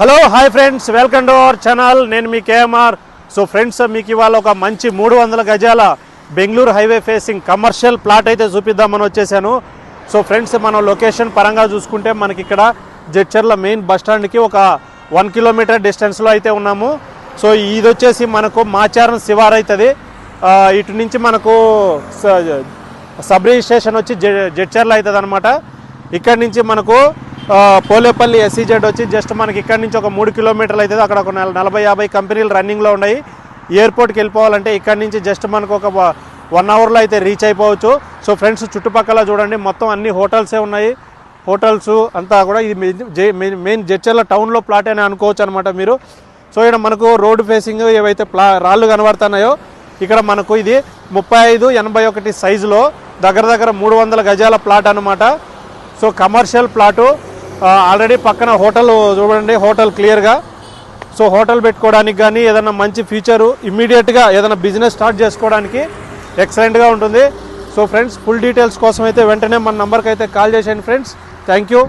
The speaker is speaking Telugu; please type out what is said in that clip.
Hello hi friends welcome to our channel నేను మీ కేఎంఆర్. సో ఫ్రెండ్స్ మీకు ఇవాళ ఒక మంచి మూడు వందల గజాల Bengaluru highway facing commercial plot అయితే చూపిద్దామని వచ్చేసాను. సో ఫ్రెండ్స్ మనం లొకేషన్ పరంగా చూసుకుంటే మనకి ఇక్కడ జడ్చర్ల మెయిన్ బస్ ఒక వన్ కిలోమీటర్ డిస్టెన్స్లో అయితే ఉన్నాము. సో ఇది వచ్చేసి మనకు మాచారం శివార్ అవుతుంది. ఇటు నుంచి మనకు స- సబ్ రిజిస్ట్రేషన్ వచ్చి జె- జడ్చర్ల అవుతుంది అనమాట ఇక్కడ నుంచి మనకు పోలేపల్లి ఎస్సీజెడ్ వచ్చి జస్ట్ మనకి ఇక్కడ నుంచి ఒక మూడు కిలోమీటర్లు అవుతుంది అక్కడ ఒక నలభై యాభై కంపెనీలు రన్నింగ్లో ఉన్నాయి. ఎయిర్పోర్ట్కి వెళ్ళిపోవాలంటే ఇక్కడ నుంచి జస్ట్ మనకు ఒక వన్ అవర్లో అయితే రీచ్ అయిపోవచ్చు. సో ఫ్రెండ్స్ చుట్టుపక్కల చూడండి మొత్తం అన్ని హోటల్సే ఉన్నాయి. హోటల్స్ అంతా కూడా ఇది మెయిన్- మెయిన్ జడ్చర్ల టౌన్లో ప్లాట్ అని అనుకోవచ్చు అనమాట మీరు. సో ఇక్కడ మనకు రోడ్డు ఫేసింగ్ ఏవైతే ప్లా రాళ్ళు కనబడుతున్నాయో ఇక్కడ మనకు ఇది ముప్పై ఐదు ఎనభై ఒకటి సైజులో దగ్గర దగ్గర మూడు వందల గజాల ప్లాట్ అనమాట సో కమర్షియల్ ప్లాటు ఆల్రెడీ పక్కన హోటల్ చూడండి హోటల్ క్లియర్గా సో హోటల్ పెట్టుకోవడానికి కానీ ఏదైనా మంచి ఫీచరు ఇమ్మీడియట్గా ఏదైనా బిజినెస్ స్టార్ట్ చేసుకోవడానికి ఎక్సలెంట్గా ఉంటుంది. సో ఫ్రెండ్స్ ఫుల్ డీటెయిల్స్ కోసం అయితే వెంటనే మన నెంబర్కి అయితే కాల్ చేసేయండి ఫ్రెండ్స్ థ్యాంక్ యూ